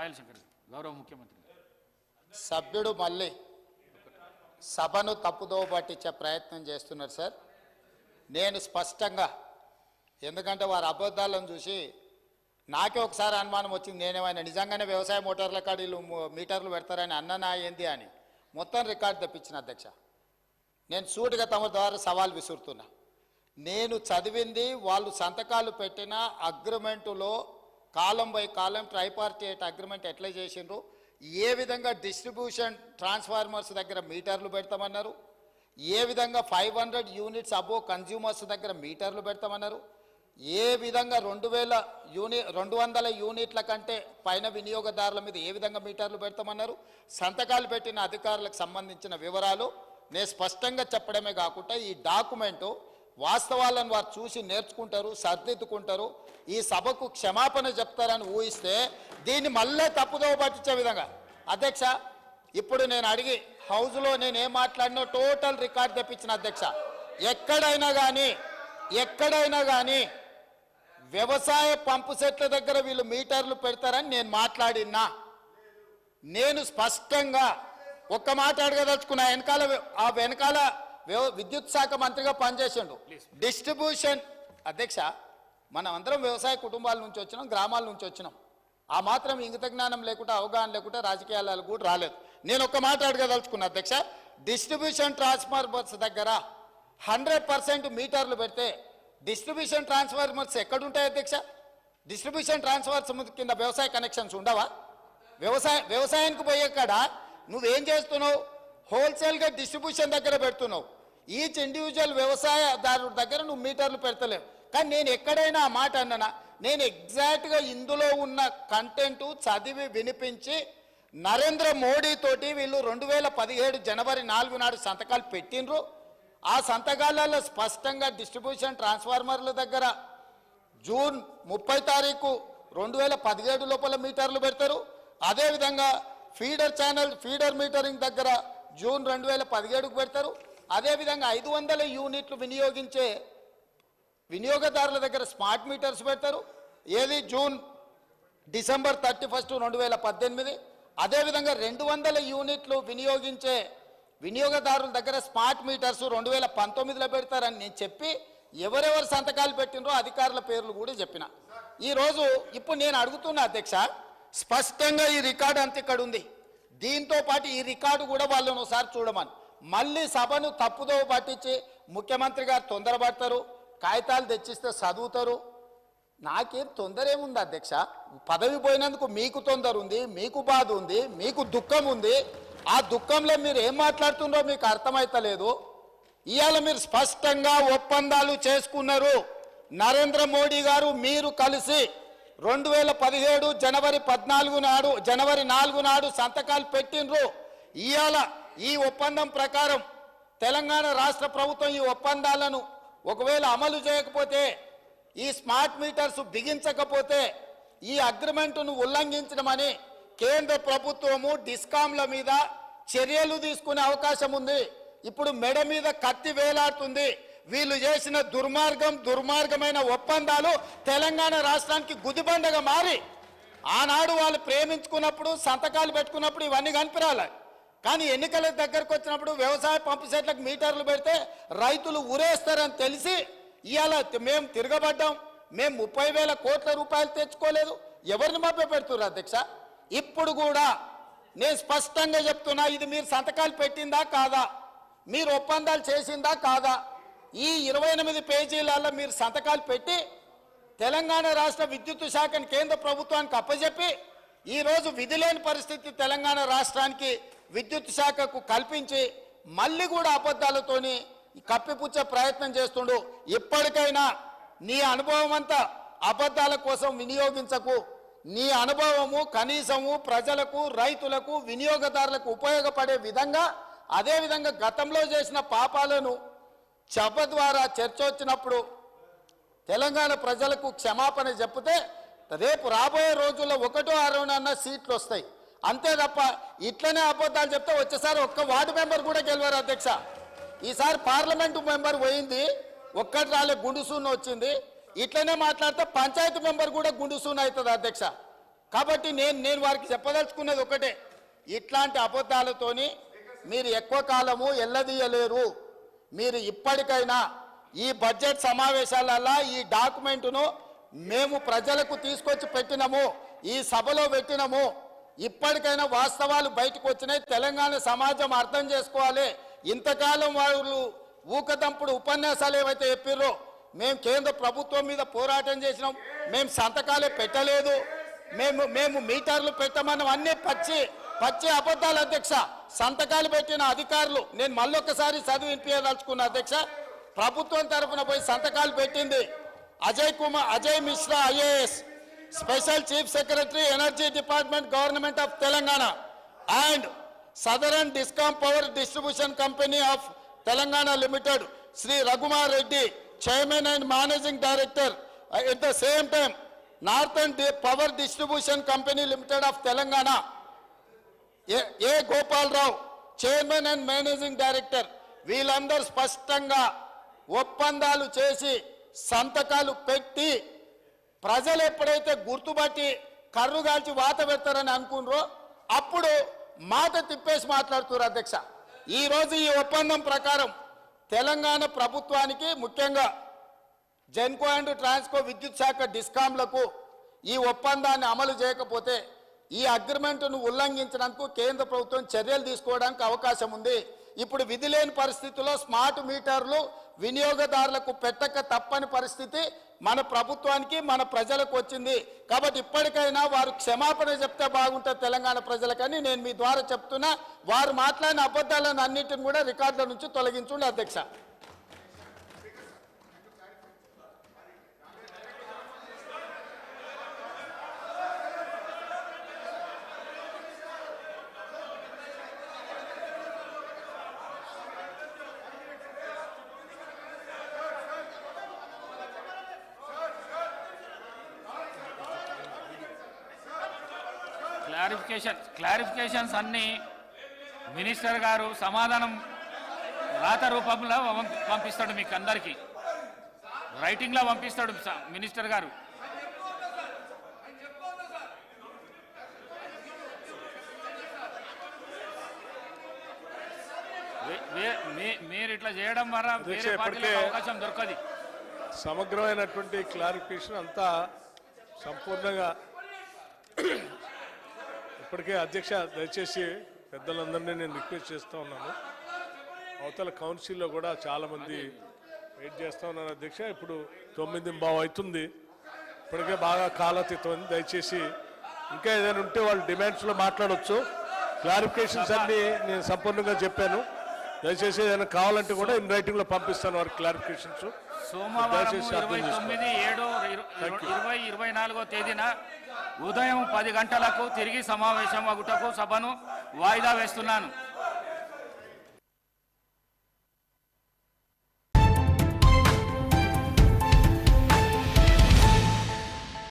పాయల్ శంకర్ గౌరవ ముఖ్యమంత్రి సభ్యుడు మళ్ళీ సభను తప్పుదో పట్టించే ప్రయత్నం చేస్తున్నారు సార్. నేను స్పష్టంగా ఎందుకంటే వారి అబద్ధాలను చూసి నాకే ఒకసారి అనుమానం వచ్చింది నేనేమైనా నిజంగానే వ్యవసాయ మోటార్ల కాడీలు మీటర్లు పెడతారని అన్ననా ఏంది అని. మొత్తం రికార్డు తెప్పించిన అధ్యక్ష. నేను సూటిగా తమ ద్వారా సవాల్ విసురుతున్నా. నేను చదివింది వాళ్ళు సంతకాలు పెట్టిన అగ్రిమెంటులో కాలం బై కాలం ట్రైపార్టీట్ అగ్రిమెంట్ ఎట్లా చేసిండ్రు? ఏ విధంగా డిస్ట్రిబ్యూషన్ ట్రాన్స్ఫార్మర్స్ దగ్గర మీటర్లు పెడతామన్నారు? ఏ విధంగా five hundred units above consumers దగ్గర మీటర్లు పెడతామన్నారు? ఏ విధంగా రెండు వేల యూని రెండు వందల యూనిట్ల కంటే పైన వినియోగదారుల మీద ఏ విధంగా మీటర్లు పెడతామన్నారు? సంతకాలు పెట్టిన అధికారులకు సంబంధించిన వివరాలు నేను స్పష్టంగా చెప్పడమే కాకుండా ఈ డాక్యుమెంటు వాస్తవాలను వారు చూసి నేర్చుకుంటారు సర్దిద్దుకుంటారు ఈ సభకు క్షమాపణ చెప్తారని ఊహిస్తే దీన్ని మళ్ళీ తప్పుదోవ పట్టించే విధంగా. అధ్యక్ష ఇప్పుడు నేను అడిగి హౌస్లో నేను ఏం మాట్లాడినో టోటల్ రికార్డ్ తెప్పించిన అధ్యక్ష. ఎక్కడైనా కానీ ఎక్కడైనా కానీ వ్యవసాయ పంపు సెట్ల దగ్గర వీళ్ళు మీటర్లు పెడతారని నేను మాట్లాడినా. నేను స్పష్టంగా ఒక్క మాట అడగదలుచుకున్నా వెనకాల ఆ వెనకాల విద్యుత్ శాఖ మంత్రిగా పనిచేసిండు. డిస్ట్రిబ్యూషన్ అధ్యక్ష మనం అందరం వ్యవసాయ కుటుంబాల నుంచి వచ్చినాం గ్రామాల నుంచి వచ్చినాం. ఆ మాత్రం ఇంగిత జ్ఞానం లేకుండా అవగాహన లేకుండా రాజకీయాలకు కూడా రాలేదు. నేను ఒక మాట అడగదలుచుకున్నా అధ్యక్ష డిస్ట్రిబ్యూషన్ ట్రాన్స్ఫార్మర్స్ దగ్గర హండ్రెడ్ పర్సెంట్ మీటర్లు పెడితే డిస్ట్రిబ్యూషన్ ట్రాన్స్ఫార్మర్స్ ఎక్కడుంటాయి అధ్యక్ష? డిస్ట్రిబ్యూషన్ ట్రాన్స్ఫార్మర్స్ కింద వ్యవసాయ కనెక్షన్స్ ఉండవా? వ్యవసాయ వ్యవసాయానికి పోయే కాడ నువ్వేం చేస్తున్నావు? హోల్సేల్గా డిస్ట్రిబ్యూషన్ దగ్గర పెడుతున్నావు. ఈచ్ ఇండివిజువల్ వ్యవసాయదారుడి దగ్గర నువ్వు మీటర్లు పెడతలేవు. కానీ నేను ఎక్కడైనా ఆ మాట అన్ననా? నేను ఎగ్జాక్ట్గా ఇందులో ఉన్న కంటెంట్ చదివి వినిపించి నరేంద్ర మోడీ తోటి వీళ్ళు రెండు వేల పదిహేడు జనవరి నాలుగు నాడు సంతకాలు పెట్టినరు ఆ సంతకాలలో స్పష్టంగా డిస్ట్రిబ్యూషన్ ట్రాన్స్ఫార్మర్ల దగ్గర జూన్ ముప్పై తారీఖు రెండు వేల పదిహేడు లోపల మీటర్లు పెడతారు. అదేవిధంగా ఫీడర్ ఛానల్ ఫీడర్ మీటరింగ్ దగ్గర జూన్ రెండు వేల పదిహేడుకు పెడతారు. అదేవిధంగా ఐదు వందల యూనిట్లు వినియోగించే వినియోగదారుల దగ్గర స్మార్ట్ మీటర్స్ పెడతారు. ఏది? జూన్ డిసెంబర్ థర్టీ ఫస్ట్ రెండు వేల పద్దెనిమిది అదేవిధంగా రెండు వందల యూనిట్లు వినియోగించే వినియోగదారుల దగ్గర స్మార్ట్ మీటర్స్ రెండు వేల పంతొమ్మిదిలో పెడతారని నేను చెప్పి ఎవరెవరు సంతకాలు పెట్టినరో అధికారుల పేర్లు కూడా చెప్పిన. ఈరోజు ఇప్పుడు నేను అడుగుతున్నా అధ్యక్ష స్పష్టంగా ఈ రికార్డు అంత ఇక్కడ ఉంది. దీంతో పాటు ఈ రికార్డు కూడా వాళ్ళను ఒకసారి చూడమని. మళ్ళీ సభను తప్పుదో పట్టించి ముఖ్యమంత్రి గారు తొందరపడతారు కాగితాలు తెచ్చిస్తే చదువుతారు. నాకేం తొందర ఏముంది అధ్యక్ష? పదవి పోయినందుకు మీకు తొందర ఉంది మీకు బాధ ఉంది మీకు దుఃఖం ఉంది ఆ దుఃఖంలో మీరు ఏం మాట్లాడుతుండో మీకు అర్థమైతలేదు. ఇవాళ మీరు స్పష్టంగా ఒప్పందాలు చేసుకున్నారు. నరేంద్ర మోడీ గారు మీరు కలిసి రెండు వేల పదిహేడు జనవరి పద్నాలుగు నాడు జనవరి నాలుగు నాడు సంతకాలు పెట్టినరు ఇవాళ ఈ ఒప్పందం ప్రకారం తెలంగాణ రాష్ట్ర ప్రభుత్వం ఈ ఒప్పందాలను ఒకవేళ అమలు చేయకపోతే ఈ స్మార్ట్ మీటర్స్ బిగించకపోతే ఈ అగ్రిమెంటును ఉల్లంఘించడమని కేంద్ర ప్రభుత్వము డిస్కాంల మీద చర్యలు తీసుకునే అవకాశం ఉంది. ఇప్పుడు మెడ మీద కత్తి వేలాడుతుంది. వీళ్ళు చేసిన దుర్మార్గం దుర్మార్గమైన ఒప్పందాలు తెలంగాణ రాష్ట్రానికి గుదిబండగా మారి ఆనాడు వాళ్ళు ప్రేమించుకున్నప్పుడు సంతకాలు పెట్టుకున్నప్పుడు ఇవన్నీ కనిపిరాలి. కానీ ఎన్నికల దగ్గరకు వచ్చినప్పుడు వ్యవసాయ పంపు సెట్లకు మీటర్లు పెడితే రైతులు ఉరేస్తారని తెలిసి ఇవాళ మేము తిరగబడ్డాం. మేము ముప్పై వేల కోట్ల రూపాయలు తెచ్చుకోలేదు. ఎవరిని మభ్య పెడుతున్నారు అధ్యక్ష? ఇప్పుడు కూడా నేను స్పష్టంగా చెప్తున్నా ఇది మీరు సంతకాలు పెట్టిందా కాదా? మీరు ఒప్పందాలు చేసిందా కాదా? ఈ ఇరవై ఎనిమిది పేజీలలో మీరు సంతకాలు పెట్టి తెలంగాణ రాష్ట్ర విద్యుత్ శాఖను కేంద్ర ప్రభుత్వానికి అప్పజెప్పి ఈరోజు విధి లేని పరిస్థితి తెలంగాణ రాష్ట్రానికి విద్యుత్ శాఖకు కల్పించి మళ్ళీ కూడా అబద్ధాలతోని కప్పిపుచ్చే ప్రయత్నం చేస్తుండు. ఇప్పటికైనా నీ అనుభవం అంతా అబద్ధాల కోసం వినియోగించకు. నీ అనుభవము కనీసము ప్రజలకు రైతులకు వినియోగదారులకు ఉపయోగపడే విధంగా అదేవిధంగా గతంలో చేసిన పాపాలను చెప్ప ద్వారా చర్చ వచ్చినప్పుడు తెలంగాణ ప్రజలకు క్షమాపణ చెప్తే రేపు రాబోయే రోజుల్లో ఒకటో అరవనన్న సీట్లు వస్తాయి. అంతే తప్ప ఇట్లనే అబద్ధాలు చెప్తే వచ్చేసారి ఒక్క వార్డు మెంబర్ కూడా గెలవారు అధ్యక్ష. ఈసారి పార్లమెంటు మెంబర్ పోయింది ఒక్కటి రాలే గుండుసూన్ వచ్చింది. ఇట్లనే మాట్లాడితే పంచాయతీ మెంబర్ కూడా గుండుసూన్ అవుతుంది అధ్యక్ష. కాబట్టి నేను నేను వారికి చెప్పదలుచుకున్నది ఒకటే. ఇట్లాంటి అబద్ధాలతోని మీరు ఎక్కువ కాలము ఎల్లదీయలేరు. మీరు ఇప్పటికైనా ఈ బడ్జెట్ సమావేశాలలో ఈ డాక్యుమెంటును మేము ప్రజలకు తీసుకొచ్చి పెట్టినము ఈ సభలో పెట్టినము. ఇప్పటికైనా వాస్తవాలు బయటకు వచ్చినాయి. తెలంగాణ సమాజం అర్థం చేసుకోవాలి. ఇంతకాలం వాళ్ళు ఊకదంపుడు ఉపన్యాసాలు ఏవైతే చెప్పారో మేము కేంద్ర ప్రభుత్వం మీద పోరాటం చేసినాం. మేము సంతకాలే పెట్టలేదు. మేము మేము మీటర్లు పెట్టమన్నాం. పచ్చి పచ్చి అబద్ధాలు అధ్యక్ష. సంతకాలు పెట్టిన అధికారులు నేను మళ్ళొక్కసారి చదివి వినిపించదలుచుకున్న అధ్యక్ష ప్రభుత్వం తరఫున పోయి సంతకాలు పెట్టింది. Ajay Kumar Ajay Mishra IAS special chief secretary energy department government of Telangana. And southern discom power distribution company of Telangana limited Shri Raghumar Reddy chairman and managing director. At the same time northern power distribution company limited of Telangana. A A Gopalarao chairman and managing director వీళ్ళందరూ స్పష్టంగా ఒప్పందాలు చేసి సంతకాలు పెట్టి ప్రజలు ఎప్పుడైతే గుర్తుపట్టి కర్రుగాల్చి వాత పెడతారని అనుకున్నారో అప్పుడు మాట తిప్పేసి మాట్లాడుతున్నారు అధ్యక్ష. ఈరోజు ఈ ఒప్పందం ప్రకారం తెలంగాణ ప్రభుత్వానికి ముఖ్యంగా జెన్కో అండ్ ట్రాన్స్కో విద్యుత్ శాఖ డిస్కాంలకు ఈ ఒప్పందాన్ని అమలు చేయకపోతే ఈ అగ్రిమెంట్ను ఉల్లంఘించడానికి కేంద్ర ప్రభుత్వం చర్యలు తీసుకోవడానికి అవకాశం ఉంది. ఇప్పుడు విధి లేని పరిస్థితుల్లో స్మార్ట్ మీటర్లు వినియోగదారులకు పెట్టక తప్పని పరిస్థితి మన ప్రభుత్వానికి మన ప్రజలకు వచ్చింది. కాబట్టి ఇప్పటికైనా వారు క్షమాపణ చెప్తే బాగుంటుంది తెలంగాణ ప్రజలకని నేను మీ ద్వారా చెప్తున్నా. వారు మాట్లాడిన అబద్ధాలను అన్నింటిని కూడా రికార్డుల నుంచి తొలగించుండి అధ్యక్ష. క్లారిఫికేషన్ క్లారిఫికేషన్స్ అన్ని మినిస్టర్ గారు సమాధానం రాత రూపంలో పంప- పంపిస్తాడు మీకు అందరికీ రైటింగ్లో పంపిస్తాడు మినిస్టర్ గారు. మీరు ఇట్లా చేయడం వల్ల వేరే పార్టీలకు అవకాశం దొరకదు. సమగ్రమైనటువంటి క్లారిఫికేషన్ అంతా సంపూర్ణంగా ఇప్పటికే అధ్యక్ష దయచేసి పెద్దలందరినీ నేను రిక్వెస్ట్ చేస్తూ ఉన్నాను. అవతల కౌన్సిల్లో కూడా చాలా మంది వెయిట్ చేస్తూ ఉన్నారు అధ్యక్ష. ఇప్పుడు తొమ్మిది బావు అవుతుంది. ఇప్పటికే బాగా కాలాతీతం దయచేసి ఇంకా ఏదైనా ఉంటే వాళ్ళు డిమాండ్స్లో మాట్లాడొచ్చు. క్లారిఫికేషన్స్ అన్ని నేను సంపూర్ణంగా చెప్పాను. దయచేసి ఏదైనా కావాలంటే కూడా ఇన్ రైటింగ్లో పంపిస్తాను వారికి క్లారిఫికేషన్స్. సోమవారం ఇరవై. తొమ్మిది ఏడు ఇరవై ఇరవై నాలుగో తేదీన ఉదయం పది గంటలకు తిరిగి సమావేశం అగుటకు సభను వాయిదా వేస్తున్నాను.